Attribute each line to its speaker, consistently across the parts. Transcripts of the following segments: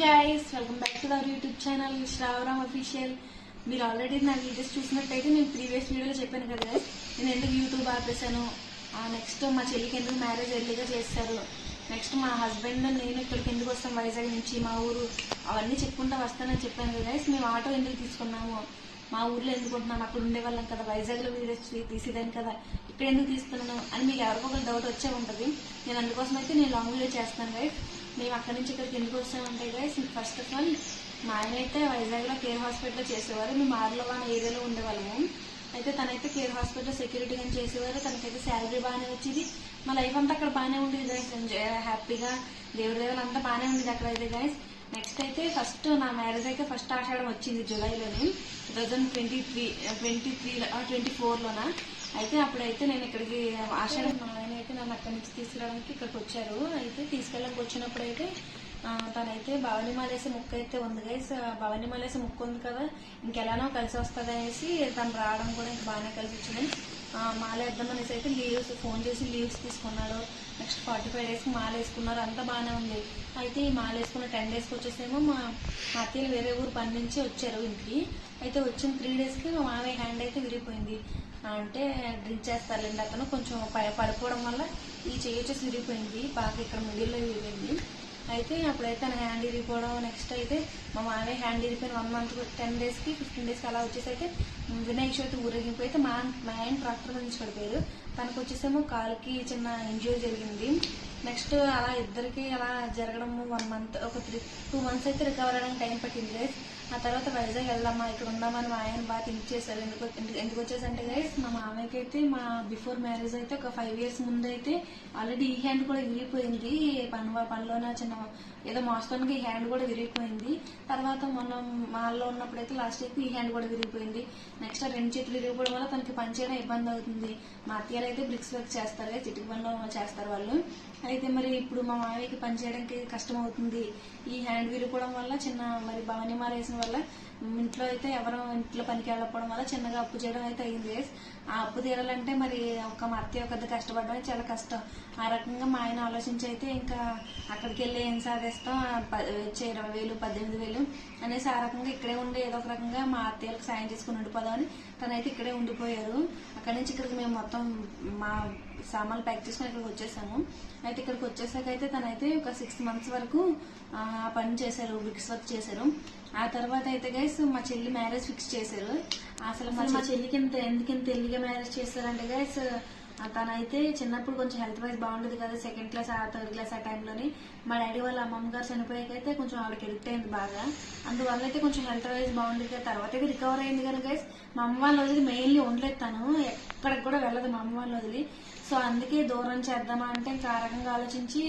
Speaker 1: Guys welcome back to our YouTube channel Shravaram official మీరు already నా videos చూసినట్టయితే నేను ప్రీవియస్ వీడియోలో చెప్పాను కదా నేను ఎందుకు యూట్యూబ్ ఆపేశాను? నెక్స్ట్ మా చెల్లికి ఎందుకు మ్యారేజ్ ఎర్లీగా చేస్తారు? నెక్స్ట్ మా హస్బెండ్ నేను ఇక్కడికి ఎందుకు వస్తాం? వైజాగ్ నుంచి మా ఊరు. అవన్నీ చెప్పుకుంటా వస్తానని చెప్పాను కదా మేము ఆటో ఎందుకు తీసుకున్నాము? మా ఊర్లో ఎందుకు ఉంటున్నాం అక్కడ ఉండేవాళ్ళం కదా. వైజాగ్లో వీడియోస్ తీసేదాన్ని కదా. ఇక్కడ ఎందుకు తీసుకున్నాను? అని మీకు ఎవరికో డౌట్ వచ్చే ఉంటుంది. నేను అందుకోసం అయితే నేను లాంగ్ వీడియో చేస్తాను గైస్ మేము అక్కడి నుంచి ఇక్కడికి ఎందుకు వస్తామంటే గైస్ ఫస్ట్ ఆఫ్ ఆల్ మా ఆయన అయితే వైజాగ్లో కేర్ హాస్పిటల్లో చేసేవారు. మేము ఆర్లవాన ఏరియాలో ఉండేవాళ్ళము. అయితే తనైతే కేర్ హాస్పిటల్ సెక్యూరిటీగా చేసేవారు. తనకైతే శాలరీ బాగానే వచ్చేది. మా లైఫ్ అంతా అక్కడ బాగానే ఉండేది గైస్ హ్యాపీగా దేవుడి దేవుడు అంతా బాగానే ఉండేది అక్కడ అయితే గైస్ నెక్స్ట్ అయితే ఫస్ట్ నా మ్యారేజ్ అయితే ఫస్ట్ ఆషాఢం వచ్చింది జూలైలోని two thousand twenty three twenty three twenty ఫోర్లోన అయితే అప్పుడైతే నేను ఇక్కడికి uh, ఆషాఢం మా ఆయన అయితే నన్ను అక్కడి నుంచి తీసుకురావడానికి ఇక్కడికి వచ్చారు. అయితే తీసుకెళ్ళకి వచ్చినప్పుడు అయితే తనైతే భవని మాలేసి ముక్క అయితే ఉంది గైస్ భవని మాలేసి ముక్కు ఉంది కదా ఇంకెలానో కలిసి వస్తుంది అనేసి తను రావడం కూడా ఇంక బాగానే కలిసి వచ్చింది ఆ, అయితే లీవ్స్ ఫోన్ చేసి లీవ్స్ తీసుకున్నాడు. నెక్స్ట్ ఫార్టీ ఫైవ్ డేస్కి మాల వేసుకున్నారు అంతా బాగానే ఉంది. అయితే ఈ మాల వేసుకున్న టెన్ డేస్కి వచ్చేసేమో మా అత్తయ్యలు వేరే ఊరు పని నుంచి వచ్చారు ఇంటికి. అయితే వచ్చిన త్రీ డేస్కి మా మామయ్య హ్యాండ్ అయితే విరిగిపోయింది. అంటే డ్రింక్ చేస్తారులేండి అతను కొంచెం ప- పడిపోవడం వల్ల ఈ చేయి వచ్చేసి విరిగిపోయింది. బాగా ఇక్కడ మిడిల్లో విరిగింది. అయితే అప్పుడైతే నా హ్యాండ్ ఇరిగిపోవడం నెక్స్ట్ అయితే మా మామయ్య హ్యాండ్ ఇరిగిపోయిన వన్ మంత్ టెన్ డేస్కి ఫిఫ్టీన్ డేస్కి అలా వచ్చేసి అయితే వినాయక చవితి ఊరేగింపు అయితే మా మా ఆయన ట్రాక్టర్ నుంచి పడిపోయారు. తనకు వచ్చేసేమో కాలుకి చిన్న ఇంజురీ జరిగింది. నెక్స్ట్ అలా ఇద్దరికి అలా జరగడం వన్ మంత్ ఒక త్రీ టూ మంత్స్ అయితే రికవర్ అవ్వడానికి టైం పట్టింది ఆ తర్వాత వైజాగ్ వెళ్దామా ఇక్కడ ఉందామని మా ఆయన బాగా థింక్ చేశారు. ఎందుకు ఎందుకు- వచ్చేసంటే గైస్ మా మామయ్యకి అయితే మా బిఫోర్ మ్యారేజ్ అయితే ఒక ఫైవ్ ఇయర్స్ ముందు అయితే ఆల్రెడీ ఈ హ్యాండ్ కూడా విరిగిపోయింది. పని పనిలోన చిన్న ఏదో మోస్తానికి ఈ హ్యాండ్ కూడా విరిగిపోయింది. తర్వాత మొన్న మాల్లో ఉన్నప్పుడు అయితే లాస్ట్ ఇయర్ ఈ హ్యాండ్ కూడా విరిగిపోయింది. నెక్స్ట్ రెండు చేతులు విరిగిపోవడం వల్ల తనకి పని చేయడం ఇబ్బంది అవుతుంది. మా అత్తయ్యలు అయితే బ్రిక్స్ వర్క్ చేస్తారు చిటికి పనిలో చేస్తారు వాళ్ళు. అయితే మరి ఇప్పుడు మా మామయ్యకి పని చేయడానికి కష్టం అవుతుంది. ఈ హ్యాండ్ విరిగిపోవడం వల్ల చిన్న మరి భవని మారేసిన వల్ల ఇంట్లో అయితే ఎవరు ఇంట్లో పనికి వెళ్ళకపోవడం వల్ల చిన్నగా అప్పు చేయడం అయితే అయింది. ఆ అప్పు తీరాలంటే మరి ఒక మా అత్తయ్య ఒకది కష్టపడడం చాలా కష్టం. ఆ రకంగా మా ఆయన ఆలోచించి అయితే ఇంకా అక్కడికి వెళ్ళి ఏం సాధిస్తాం? ప- వచ్చే ఇరవై వేలు పద్దెనిమిది వేలు అనేసి ఆ రకంగా ఇక్కడే ఉండి ఏదో ఒక రకంగా మా అత్తయ్యలకు సాయం చేసుకుని ఉండిపోదామని తనైతే ఇక్కడే ఉండిపోయారు. అక్కడి నుంచి ఇక్కడికి మేము మొత్తం మా సామాన్లు ప్యాక్ చేసుకుని ఇక్కడికి వచ్చేసాము. అయితే ఇక్కడికి వచ్చేసాక అయితే తనైతే ఒక సిక్స్ మంత్స్ వరకు ఆ పని చేశారు బ్రిక్స్ వర్క్ చేశారు. ఆ తర్వాత అయితే గైస్ మా చెల్లి మ్యారేజ్ ఫిక్స్ చేశారు. అసలు మా చెల్లికి ఇంత ఎందుకు ఇంత ఎల్లిగా మ్యారేజ్ చేస్తారంటే గైస్ తనైతే చిన్నప్పుడు కొంచెం హెల్త్ వైజ్ బాగుండేది కదా సెకండ్ క్లాస్ ఆ థర్డ్ క్లాస్ ఆ టైంలోని మా డాడీ వాళ్ళ అమ్మమ్మ గారు చనిపోయాకైతే కొంచెం ఆవిడకి హెల్త్ అయింది బాగా. అందువల్ల అయితే కొంచెం హెల్త్ వైజ్ బాగుండేది కదా తర్వాత అయితే రికవర్ అయింది కానీ గైస్ మా అమ్మ వాళ్ళ వదిలి మెయిన్లీ ఉండలేదు తను ఎక్కడికి కూడా వెళ్ళదు మా అమ్మ వాళ్ళ వదిలి. సో అందుకే దూరం చేద్దామా అంటే ఇంకా ఆ రకంగా ఆలోచించి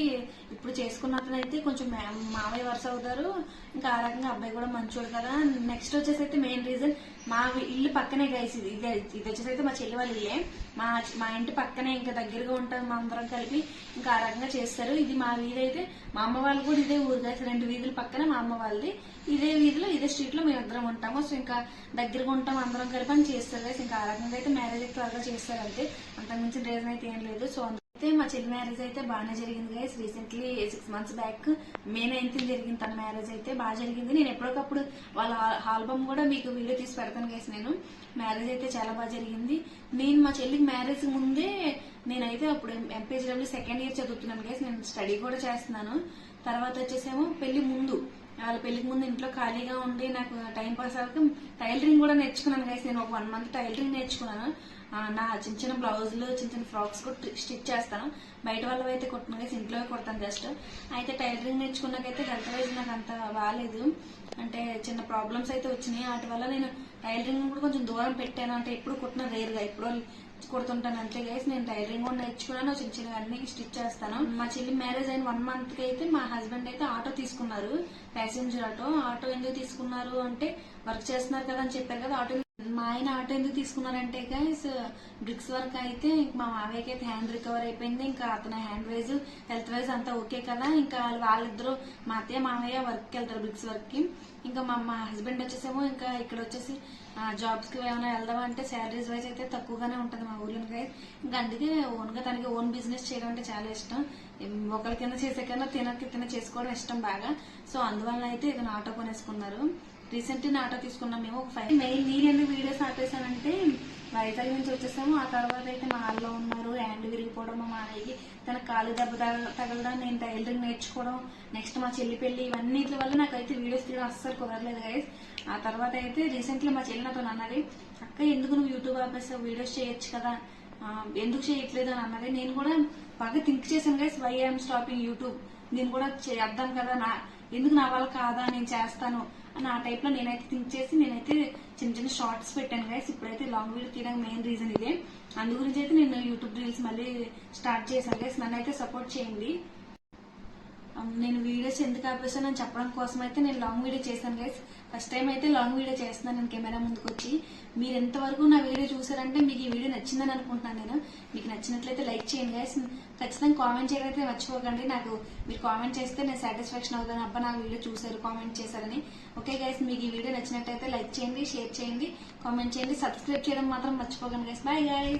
Speaker 1: ఇప్పుడు చేసుకున్నట్లయితే కొంచెం మా- మామయ్య వరుస అవుతారు. ఇంకా ఆ రకంగా అబ్బాయి కూడా మంచోడు కదా. నెక్స్ట్ వచ్చేసి అయితే మెయిన్ రీజన్ మా ఇల్లు పక్కనే గైస్ ఇది ఇది ఇది వచ్చేసి అయితే మా చెల్లి వాళ్ళ ఇల్లే. మా మా ఇంటి పక్కనే ఇంకా దగ్గరగా ఉంటాం మా అందరం కలిపి. ఇంకా ఆ రకంగా చేస్తారు. ఇది మా వీధి అయితే మా అమ్మ వాళ్ళు కూడా ఇదే ఊరు గైస్ రెండు వీధుల పక్కన మా అమ్మ వాళ్ళది. ఇదే వీధిలో ఇదే స్ట్రీట్లో మేము అందరం ఉంటాము. సో ఇంకా దగ్గరగా ఉంటాం అందరం కలిపి అని చేస్తారు. ఇంకా ఆ రకంగా అయితే మ్యారేజ్ త్వరగా చేస్తారు అంతే అంతకుమించిన రీజన్ అయితే ఏం లేదు. సో అయితే మా చెల్లి మ్యారేజ్ అయితే బాగానే జరిగింది guys recently six months back May ninth జరిగింది తన మ్యారేజ్ అయితే బాగా జరిగింది. నేను ఎప్పటికప్పుడు వాళ్ళ ఆల్బమ్ కూడా మీకు వీడియో తీసి పెడతాను గైస్ నేను. మ్యారేజ్ అయితే చాలా బాగా జరిగింది. నేను మా చెల్లికి మ్యారేజ్ ముందే నేనైతే అప్పుడు ఎంపీజీడబ్ల్యూ సెకండ్ ఇయర్ చదువుతున్నాను గైస్ నేను స్టడీ కూడా చేస్తున్నాను. తర్వాత వచ్చేసేమో పెళ్ళి ముందు వాళ్ళ పెళ్ళికి ముందు ఇంట్లో ఖాళీగా ఉండి నాకు టైం పాస్ అవ్వక టైలరింగ్ కూడా నేర్చుకున్నాను గైస్ నేను ఒక వన్ మంత్ టైలరింగ్ నేర్చుకున్నాను. నా చిన్న చిన్న బ్లౌజులు చిన్న చిన్న ఫ్రాక్స్ కూడా స్టిచ్ చేస్తాను. బయట వాళ్ళవి అయితే కుట్టను గైస్ ఇంట్లో కుడతాను జస్ట్ అయితే టైలరింగ్ నేర్చుకున్నాకైతే హెల్త్ వైజ్ నాకు అంత బాగాలేదు అంటే చిన్న ప్రాబ్లమ్స్ అయితే వచ్చినాయి. వాటి వల్ల నేను టైలరింగ్ కూడా కొంచెం దూరం పెట్టాను. అంటే ఎప్పుడు కుట్టిన రేరుగా ఎప్పుడో కుడుతుంటాను అంతే గైస్ నేను టైలరింగ్ కూడా నేర్చుకున్నాను చిన్న చిన్న అన్ని స్టిచ్ చేస్తాను. మా చెల్లి మ్యారేజ్ అయిన వన్ మంత్కి అయితే మా హస్బెండ్ అయితే ఆటో తీసుకున్నారు. ప్యాసింజర్ ఆటో ఆటో ఎందుకు తీసుకున్నారు అంటే వర్క్ చేస్తున్నారు కదా అని చెప్పారు కదా ఆటో మా ఆయన ఆటో ఎందుకు తీసుకున్నారంటే గైస్ బ్రిక్స్ వర్క్ అయితే ఇంక మా మామయ్యకి అయితే హ్యాండ్ రికవర్ అయిపోయింది. ఇంకా అతని హ్యాండ్ వైజ్ హెల్త్ వైజ్ అంతా ఓకే కదా. ఇంకా వాళ్ళిద్దరూ మా అత్తయ్య మామయ్య వర్క్కి వెళ్తారు బ్రిక్స్ వర్క్కి. ఇంకా మా మా హస్బెండ్ వచ్చేసేమో ఇంకా ఇక్కడ వచ్చేసి జాబ్స్కి ఏమైనా వెళ్దాం అంటే శాలరీస్ వైజ్ అయితే తక్కువగానే ఉంటుంది మా ఊర్లో గైస్ ఇంకా అందుకే ఓన్గా తనకి ఓన్ బిజినెస్ చేయడం అంటే చాలా ఇష్టం. ఒకరి కింద చేసే కన్నా తిన తిన చేసుకోవడం ఇష్టం బాగా. సో అందువల్ల అయితే ఇతను ఆటో కొనేసుకున్నారు. రీసెంట్ ఆటో తీసుకున్నాం మేము. ఒక ఫైవ్ మెయిన్ నేను ఎందుకు వీడియోస్ ఆపేసానంటే వైజాగ్ నుంచి వచ్చేసాము. ఆ తర్వాత అయితే మా వాళ్ళు ఉన్నారు హ్యాండ్ విరిగిపోవడం మా మామయ్యకి. తన కాలు దెబ్బ తగ- తగలడం నేను టైలరింగ్ నేర్చుకోవడం నెక్స్ట్ మా చెల్లి పెళ్ళి ఇవన్నిటి వల్ల నాకైతే వీడియోస్ తీయడం అస్సలు కుదరలేదు గైస్ ఆ తర్వాత అయితే రీసెంట్లీ మా చెల్లి నాతో అన్నది అక్క ఎందుకు నువ్వు యూట్యూబ్ ఆపేసావు? వీడియోస్ చేయొచ్చు కదా. ఎందుకు చేయట్లేదు? అని అన్నది. నేను కూడా బాగా థింక్ చేశాను guys why I'm stopping YouTube నేను కూడా చేద్దాం కదా నా ఎందుకు నా వల్ల కాదా? నేను చేస్తాను. అని ఆ టైప్లో నేనైతే థింక్ చేసి నేనైతే చిన్న చిన్న షార్ట్స్ పెట్టాను గైస్ ఇప్పుడైతే లాంగ్ వీడియో తీయడానికి మెయిన్ రీజన్ ఇదే. అందు గురించి అయితే నేను యూట్యూబ్ రీల్స్ మళ్ళీ స్టార్ట్ చేశాను గైస్ నన్ను అయితే సపోర్ట్ చేయండి. నేను వీడియోస్ ఎందుకు ఆపేసానని చెప్పడం కోసం అయితే నేను లాంగ్ వీడియో చేశాను గైస్ ఫస్ట్ టైం అయితే లాంగ్ వీడియో చేస్తున్నాను నేను కెమెరా ముందుకు వచ్చి మీరు ఎంతవరకు నా వీడియో చూసారంటే మీకు ఈ వీడియో నచ్చిందని అనుకుంటున్నాను నేను. మీకు నచ్చినట్లయితే లైక్ చేయండి గైస్ ఖచ్చితంగా కామెంట్ చేయడం అయితే మర్చిపోకండి. నాకు మీరు కామెంట్ చేస్తే నేను సాటిస్ఫాక్షన్ అవుతాను. అబ్బా నా వీడియో చూసారు కామెంట్ చేశారని. ఓకే గైస్ మీకు ఈ వీడియో నచ్చినట్లయితే లైక్ చేయండి షేర్ చేయండి కామెంట్ చేయండి సబ్స్క్రైబ్ చేయడం మాత్రం మర్చిపోకండి గైస్ బాయ్ గైస్